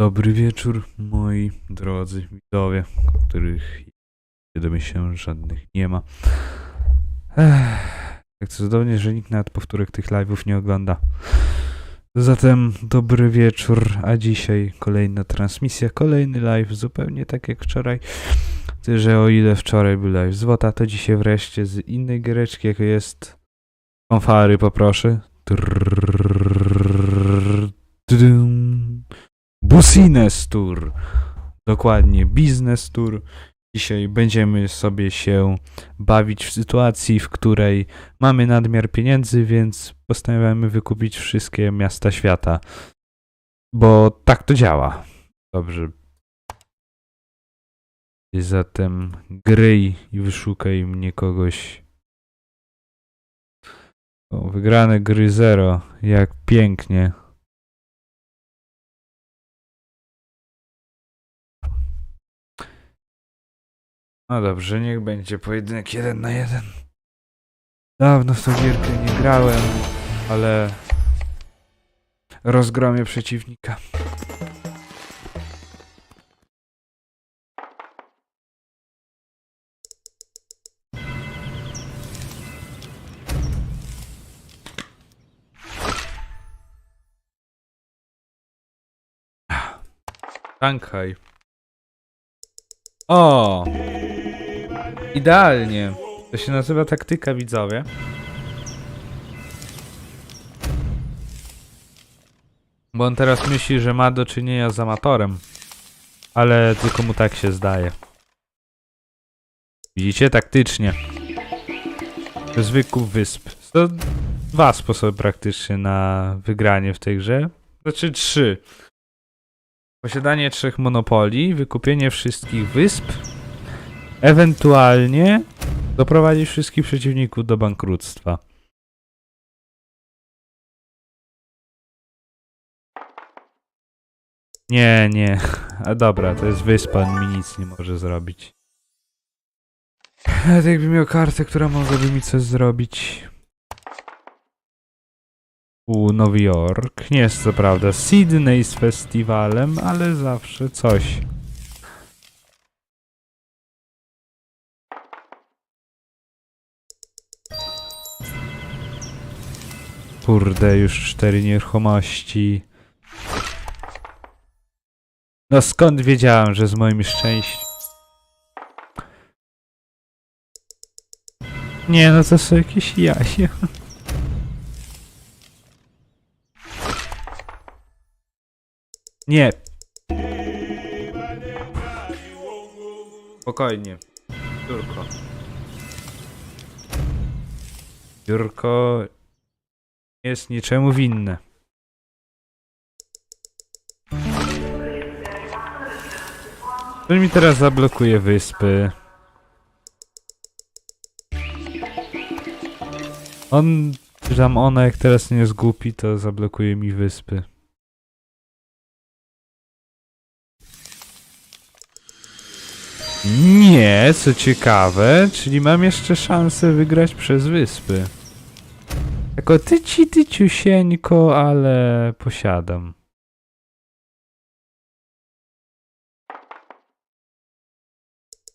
Dobry wieczór, moi drodzy widzowie, których domyślam, że żadnych nie ma. Ech, tak cudownie, że nikt nawet powtórek tych live'ów nie ogląda. Zatem dobry wieczór, a dzisiaj kolejna transmisja, kolejny live, zupełnie tak jak wczoraj. Ty, że o ile wczoraj był live z WOTA, to dzisiaj wreszcie z innej giereczki, jaką jest fanfary, poproszę. Tudum. Busines Tour. Dokładnie, Business Tour. Dzisiaj będziemy sobie się bawić w sytuacji, w której mamy nadmiar pieniędzy, więc postanawiamy wykupić wszystkie miasta świata. Bo tak to działa. Dobrze. I zatem gryj i wyszukaj mnie kogoś. O, wygrane gry zero. Jak pięknie. No dobrze, niech będzie pojedynek jeden na jeden. Dawno w tą gierkę nie grałem, ale rozgromię przeciwnika. Shanghai. O! Idealnie. To się nazywa taktyka, widzowie. Bo on teraz myśli, że ma do czynienia z amatorem. Ale tylko mu tak się zdaje. Widzicie? Taktycznie. Wykup wysp. To dwa sposoby praktycznie na wygranie w tej grze. Znaczy trzy. Posiadanie trzech monopoli, wykupienie wszystkich wysp, ewentualnie doprowadzić wszystkich przeciwników do bankructwa. Nie, nie. A dobra, to jest wyspa, mi nic nie może zrobić. Nawet jakby miał kartę, która mogłaby mi coś zrobić. U Nowy Jork. Nie jest co prawda Sydney z festiwalem, ale zawsze coś. Kurde, już cztery nieruchomości. No skąd wiedziałem, że z moim szczęściem... Nie, no to są jakieś jasie. Nie. Spokojnie. Jurko. Jurko jest niczemu winne. To mi teraz zablokuje wyspy. On, czy tam ona jak teraz nie głupi, to zablokuje mi wyspy. Nie, co ciekawe, czyli mam jeszcze szansę wygrać przez wyspy. Jako tyci tyciusieńko, ale posiadam.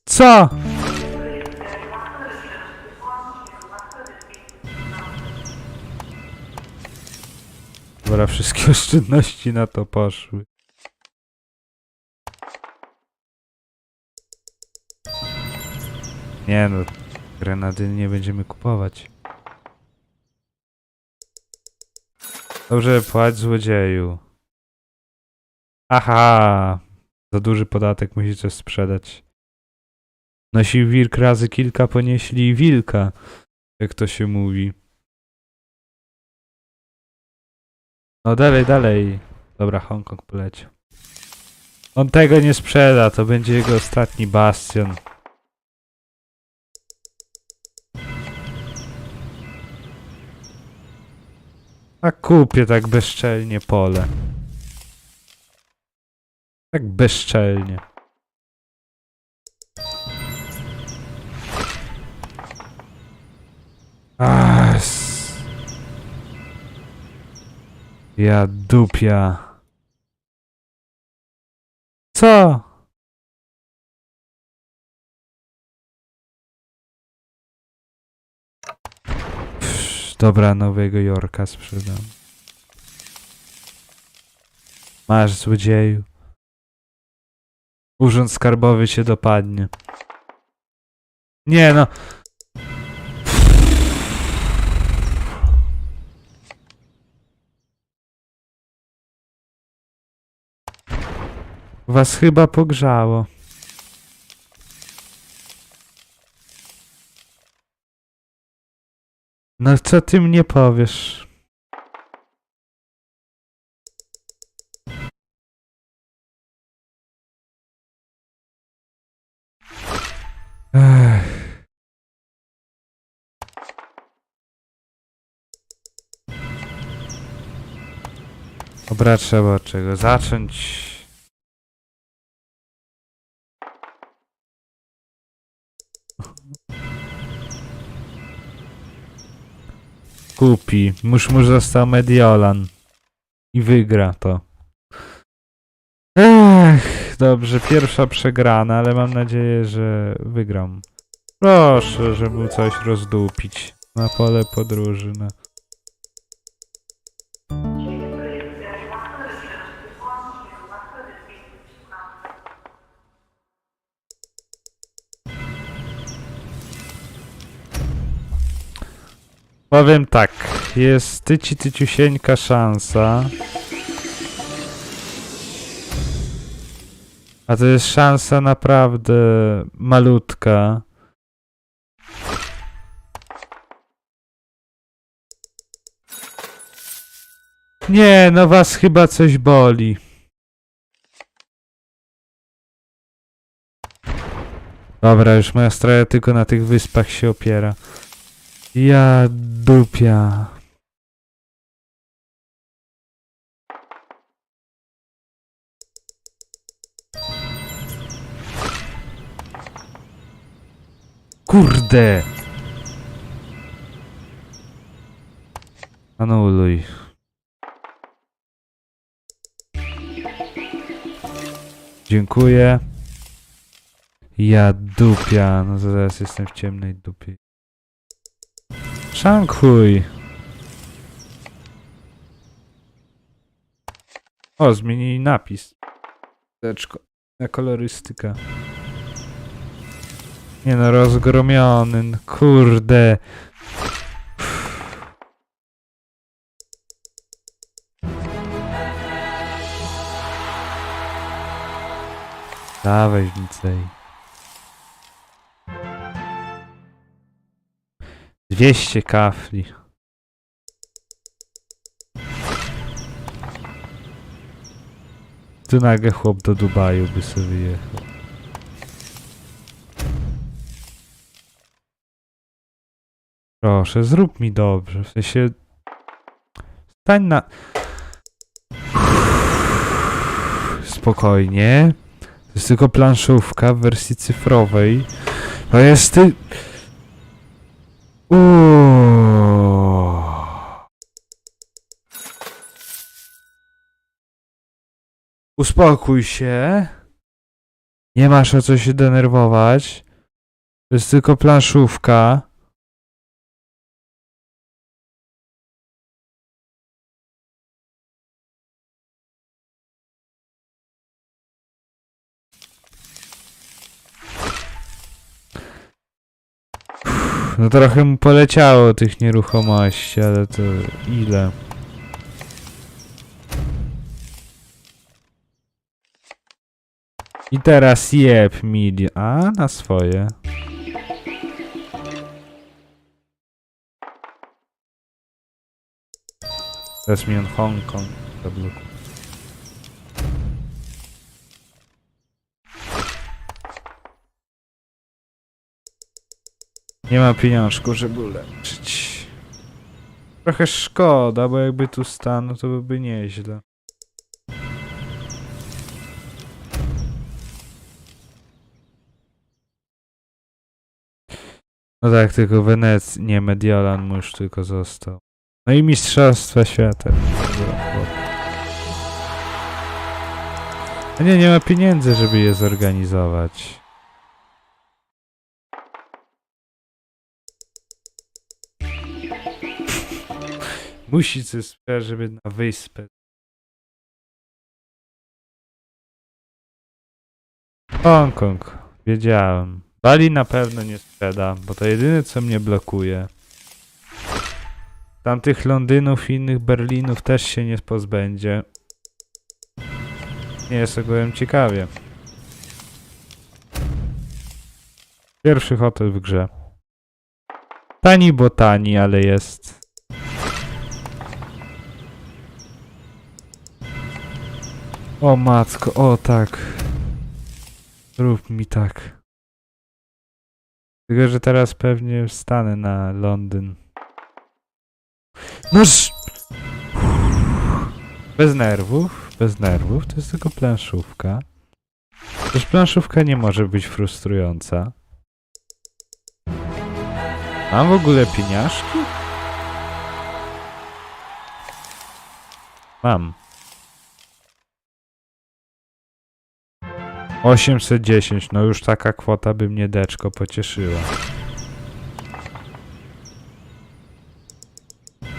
Co? Dobra, wszystkie oszczędności na to poszły. Nie no, grenady nie będziemy kupować. Dobrze, płać złodzieju. Aha! Za duży podatek musi coś sprzedać. Nosi wilk razy kilka, ponieśli wilka. Jak to się mówi. No dalej, dalej. Dobra, Hongkong poleciał. On tego nie sprzeda, to będzie jego ostatni bastion. A kupię tak bezczelnie pole. Tak bezczelnie. As. Ja dupia. Co? Dobra, Nowego Jorka sprzedam. Masz, złodzieju. Urząd Skarbowy cię dopadnie. Nie no. Was chyba pogrzało. No co ty mnie powiesz? Ech. Dobra, trzeba czego zacząć. Kupi. Musz mu został Mediolan. I wygra to. Ech, dobrze, pierwsza przegrana, ale mam nadzieję, że wygram. Proszę, żeby coś rozdupić na pole podróży. No. Powiem tak, jest tyci tyciusieńka szansa. A to jest szansa naprawdę malutka. Nie, no was chyba coś boli. Dobra, już moja stroja tylko na tych wyspach się opiera. Ja dupia. Kurde! Anuluj. Dziękuję. Ja dupia. No zaraz jestem w ciemnej dupie. Szankuj. O, zmienili napis. Teczko. Na kolorystyka. Nie no, rozgromiony. Kurde. Dawaj. 200 kafli. Tu nagle chłop do Dubaju by sobie jechał. Proszę, zrób mi dobrze. W sensie. Stań na. Spokojnie. To jest tylko planszówka w wersji cyfrowej. To jest ty. Uspokój się. Nie masz o co się denerwować. To jest tylko planszówka. No trochę mu poleciało tych nieruchomości, ale to ile? I teraz jeb milion. A, na swoje. Teraz mi on Hongkong zablokuje. Nie ma pieniążku, żeby ulepszyć. Trochę szkoda, bo jakby tu stanął, to byłby nieźle. No tak, tylko Wenecji, nie, Mediolan mu już tylko został. No i Mistrzostwa Świata. A nie, nie ma pieniędzy, żeby je zorganizować. Musi coś sprzedać, żeby na wyspę. Hongkong. Wiedziałem. Bali na pewno nie sprzeda, bo to jedyne co mnie blokuje. Tamtych Londynów i innych Berlinów też się nie pozbędzie. Nie jest ogółem ciekawie. Pierwszy hotel w grze. Tani, bo tani, ale jest. O matko, o tak. Rób mi tak. Tylko, że teraz pewnie wstanę na Londyn. Noż! Bez nerwów, bez nerwów, to jest tylko planszówka. Też planszówka nie może być frustrująca. Mam w ogóle pieniążki? Mam. 810, no już taka kwota by mnie deczko pocieszyła.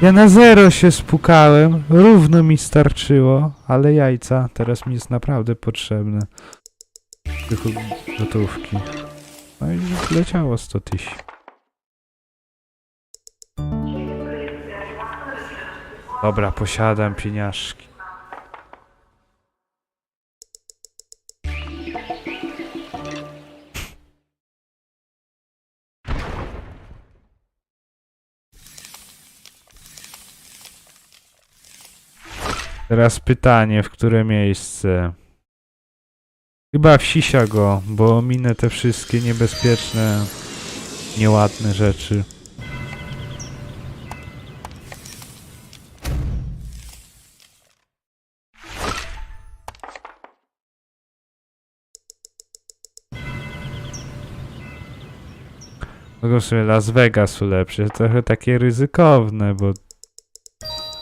Ja na zero się spukałem, równo mi starczyło, ale jajca teraz mi jest naprawdę potrzebne. Tych gotówki. No i leciało 100 tysięcy. Dobra, posiadam pieniążki. Teraz pytanie, w które miejsce? Chyba w Sisiago, bo minę te wszystkie niebezpieczne, nieładne rzeczy. Mogą sobie Las Vegas ulepszyć. Trochę takie ryzykowne, bo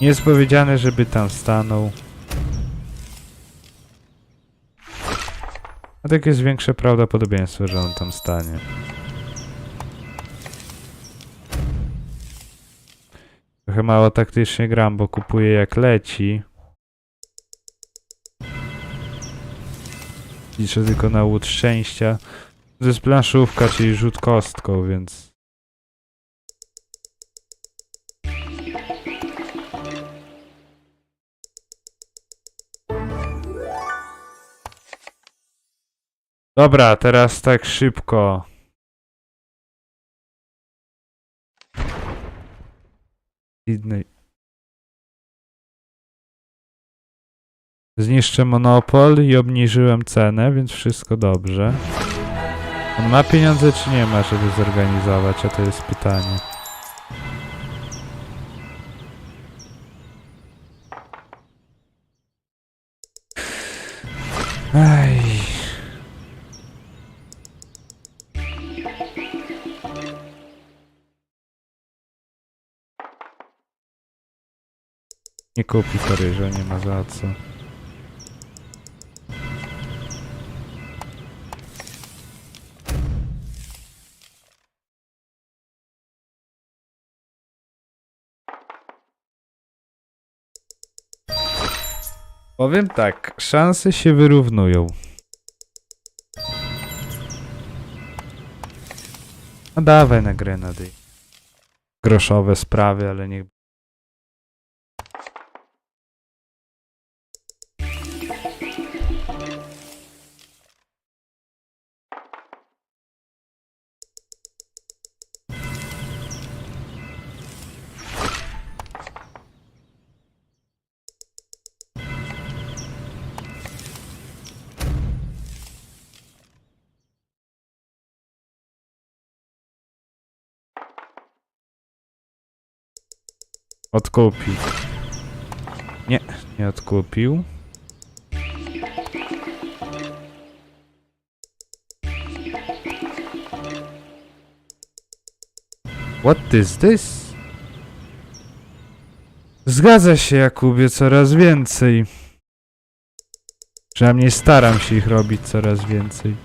nie jest powiedziane, żeby tam stanął. A tak jest większe prawdopodobieństwo, że on tam stanie. Trochę mało taktycznie gram, bo kupuję jak leci. Liczę tylko na łód szczęścia. To jest planszówka, czyli rzut kostką, więc... Dobra, teraz tak szybko. Sydney. Zniszczę monopol i obniżyłem cenę, więc wszystko dobrze. On ma pieniądze czy nie ma, żeby zorganizować? A to jest pytanie. Aj. Nie kupi Paryża, nie ma za co. Powiem tak, szanse się wyrównują. No dawaj na grę na dy. Groszowe sprawy, ale niech... Odkupił. Nie, nie odkupił. What is this? Zgadza się, Jakubie, coraz więcej. Przynajmniej staram się ich robić coraz więcej.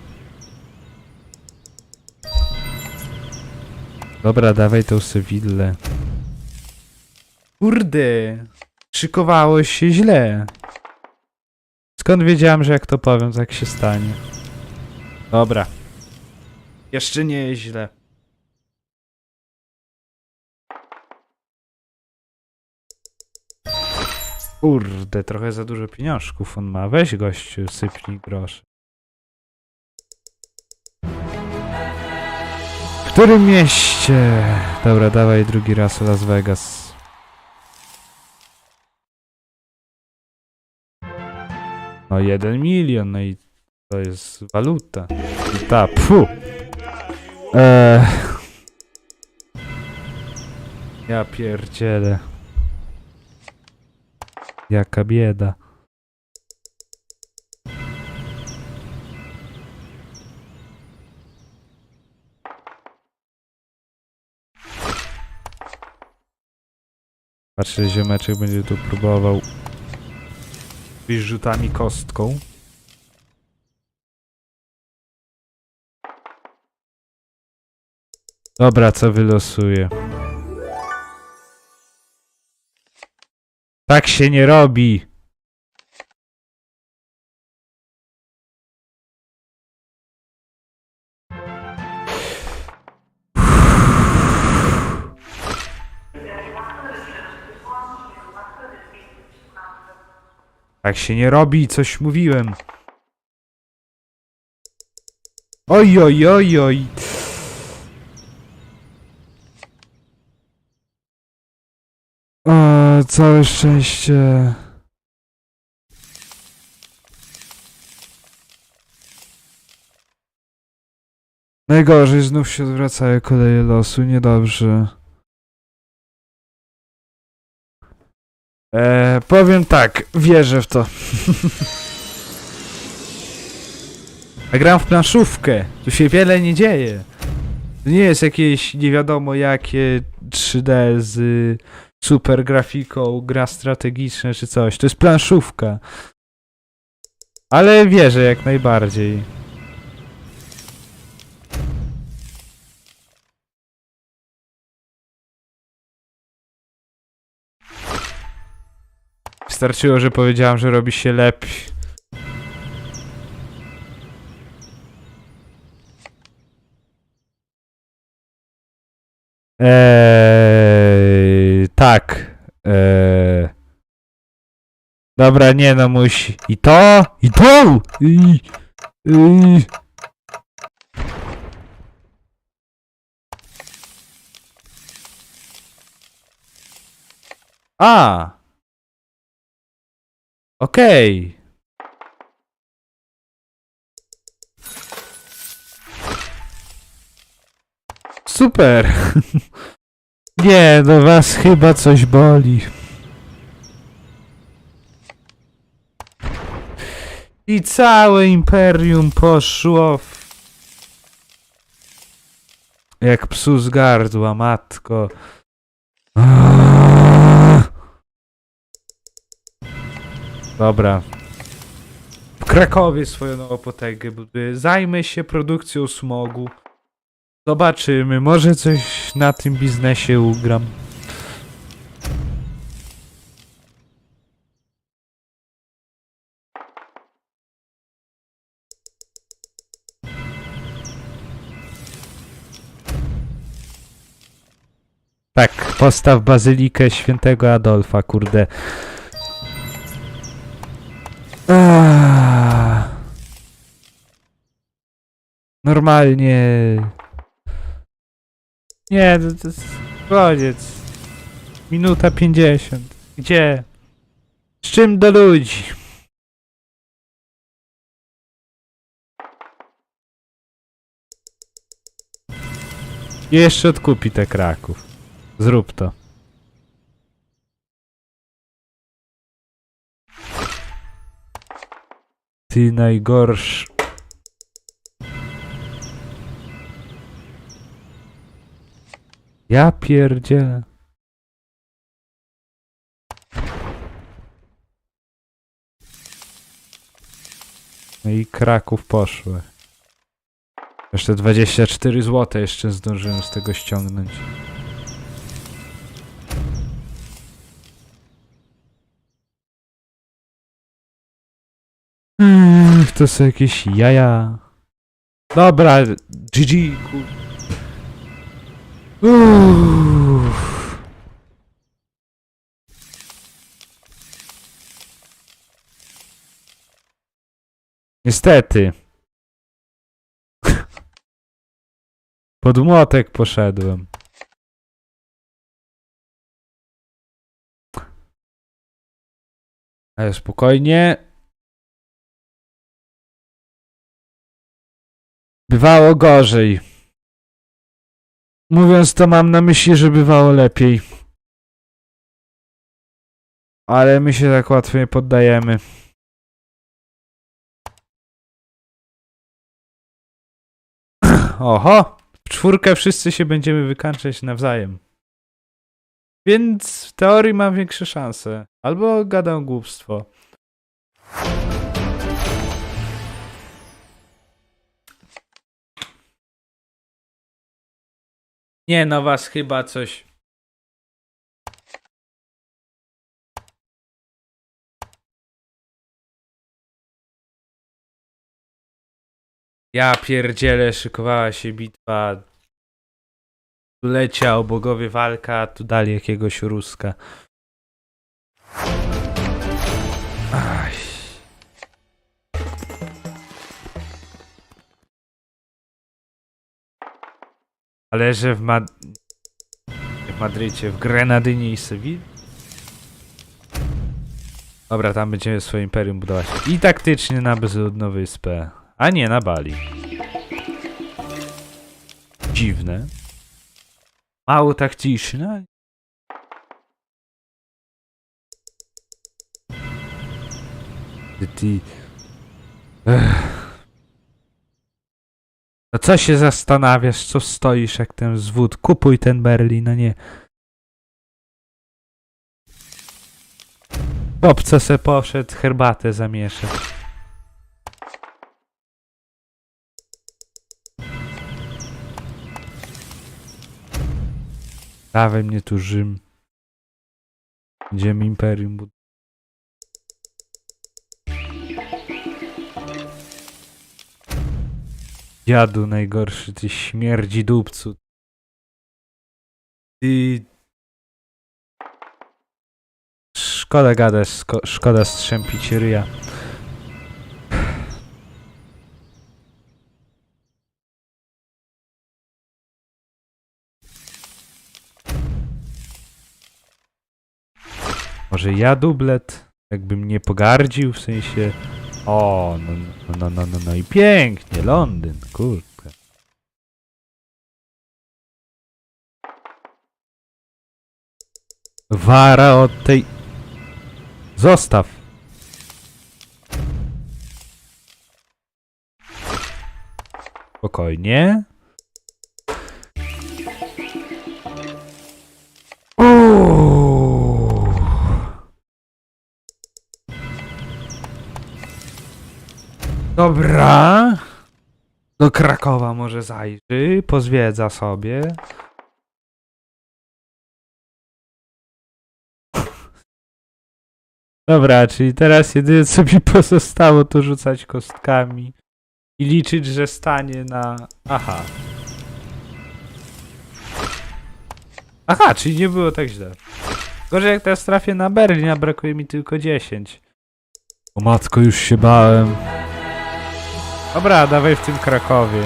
Dobra, dawaj tą Sewillę. Kurde, szykowało się źle. Skąd wiedziałem, że jak to powiem, tak się stanie? Dobra. Jeszcze nie jest źle. Kurde, trochę za dużo pieniążków on ma. Weź gościu, sypnij grosz. W którym mieście? Dobra, dawaj drugi raz Las Vegas. No jeden milion, no i to jest waluta. I ta, pfu. Eee. Ja pierdzielę. Jaka bieda. Patrzę, ziomeczek będzie tu próbował wyjść rzutami kostką. Dobra, co wylosuję? Tak się nie robi. Tak się nie robi, coś mówiłem. Oj, oj, oj, oj. O, całe szczęście. Najgorzej, znów się odwracają koleje losu, niedobrze. E, powiem tak, wierzę w to. Ja gram w planszówkę, tu się wiele nie dzieje. To nie jest jakieś nie wiadomo jakie 3D z y, super grafiką, gra strategiczna czy coś. To jest planszówka. Ale wierzę jak najbardziej. Wystarczyło, że powiedziałam, że robi się lepiej. Eee, tak. Eee. Dobra, nie no musi. I to! I to! I, i. A! Okej. Super. Nie, no was chyba coś boli. I całe imperium poszło w... Jak psu z gardła, matko. Dobra. W Krakowie swoją nową potęgę buduję. Zajmę się produkcją smogu. Zobaczymy, może coś na tym biznesie ugram. Tak, postaw bazylikę świętego Adolfa, kurde. Ah. Normalnie. Nie, to, to jest koniec. Minuta pięćdziesiąt. Gdzie? Z czym do ludzi? Jeszcze odkupi te Kraków. Zrób to. Ty najgorszy. Ja pierdzielę. No i Kraków poszły. Jeszcze 24 zł jeszcze zdążyłem z tego ściągnąć. Ech, to są jakieś jaja. Dobra, GG. Uff. Niestety. Pod młotek poszedłem. Ale spokojnie. Bywało gorzej. Mówiąc to mam na myśli, że bywało lepiej. Ale my się tak łatwo nie poddajemy. Oho! W czwórkę wszyscy się będziemy wykańczać nawzajem. Więc w teorii mam większe szanse. Albo gadam głupstwo. Nie, no was chyba coś. Ja pierdzielę, szykowała się bitwa. Tu leciał bogowie walka, tu dali jakiegoś ruska. Aj. Ale że w, Mad... w Madrycie, w Grenadynie i Sewilli? Dobra, tam będziemy swoje imperium budować. I taktycznie na bezludną wyspę. A nie, na Bali. Dziwne. Mało taktyczne. Ty. Ech. No co się zastanawiasz, co stoisz jak ten zwód? Kupuj ten Berlin, a nie. Chłopca se poszedł herbatę zamieszać. Dawaj mnie tu Rzym. Będziemy imperium budować. Dziadu najgorszy, ty śmierdzi dupcu. Ty... Szkoda gadać, sko- szkoda strzępić ryja. Może ja dublet? Jakbym nie pogardził, w sensie... O, no, no, no, no, no, no i pięknie, Londyn, kurde. Wara od tej... Zostaw. Spokojnie. Dobra. Do Krakowa może zajrzy, pozwiedza sobie. Dobra, czyli teraz jedyne co mi pozostało to rzucać kostkami i liczyć, że stanie na... Aha. Aha, czyli nie było tak źle. Gorzej jak teraz trafię na Berlin, a brakuje mi tylko 10. O matko, już się bałem. Dobra, dawaj w tym Krakowie.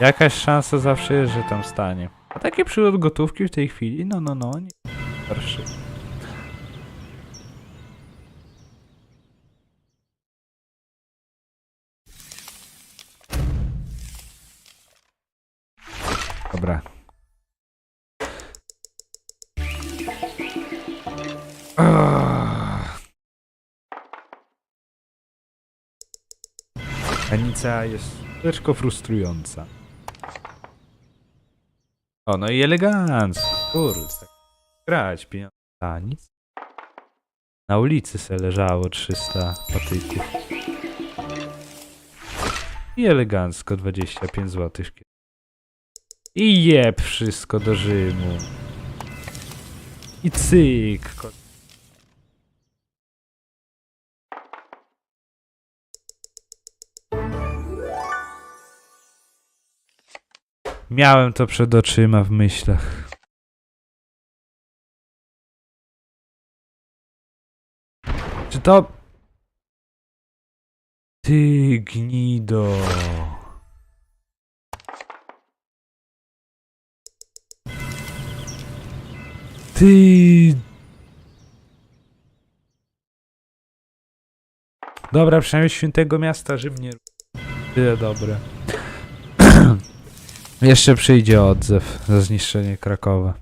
Jakaś szansa zawsze jest, że tam stanie. A taki przylot gotówki w tej chwili, no, no, no, nie gorszy. Dobra. Granica jest troszeczkę frustrująca. O, no i elegancko. Kurde. Grać pieniądze. A, nic. Na ulicy se leżało 300 patyków. I elegancko 25 zł. I jeb wszystko do Rzymu. I cyk. Miałem to przed oczyma w myślach. Czy to... Ty gnido. Ty... Dobra, przynajmniej świętego miasta Rzym nie... Tyle dobre. Jeszcze przyjdzie odzew za zniszczenie Krakowa.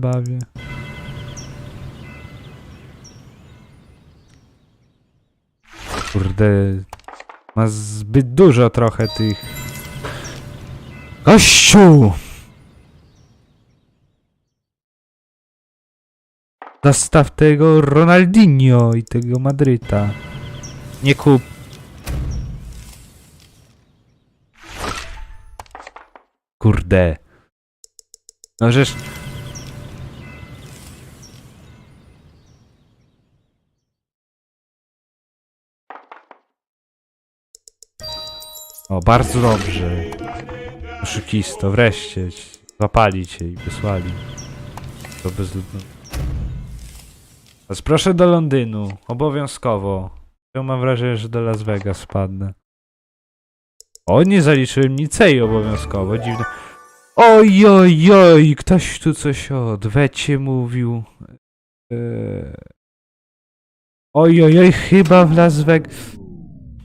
Bawię. Kurde, ma zbyt dużo trochę tych. Gościu! Zastaw tego Ronaldinho i tego Madryta. Nie kup. Kurde. No żeż... O, bardzo dobrze. Oszukisto, wreszcie. Złapali cię i wysłali. Do bezludnego. Teraz proszę do Londynu. Obowiązkowo. Ja mam wrażenie, że do Las Vegas wpadnę. O, nie zaliczyłem Nicei obowiązkowo. Dziwne. Oj, oj, oj, ktoś tu coś o odwecie mówił. Eee... Oj, oj, oj, chyba w Las.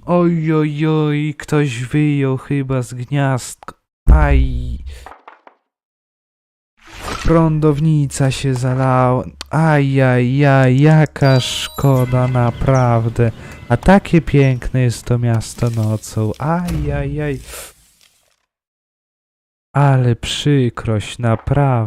Oj, oj, oj, ktoś wyjął chyba z gniazdka. Aj. Prądownica się zalała. Aj, aj, aj, jaka szkoda, naprawdę. A takie piękne jest to miasto nocą. Aj, aj, aj. Ale przykrość, naprawdę.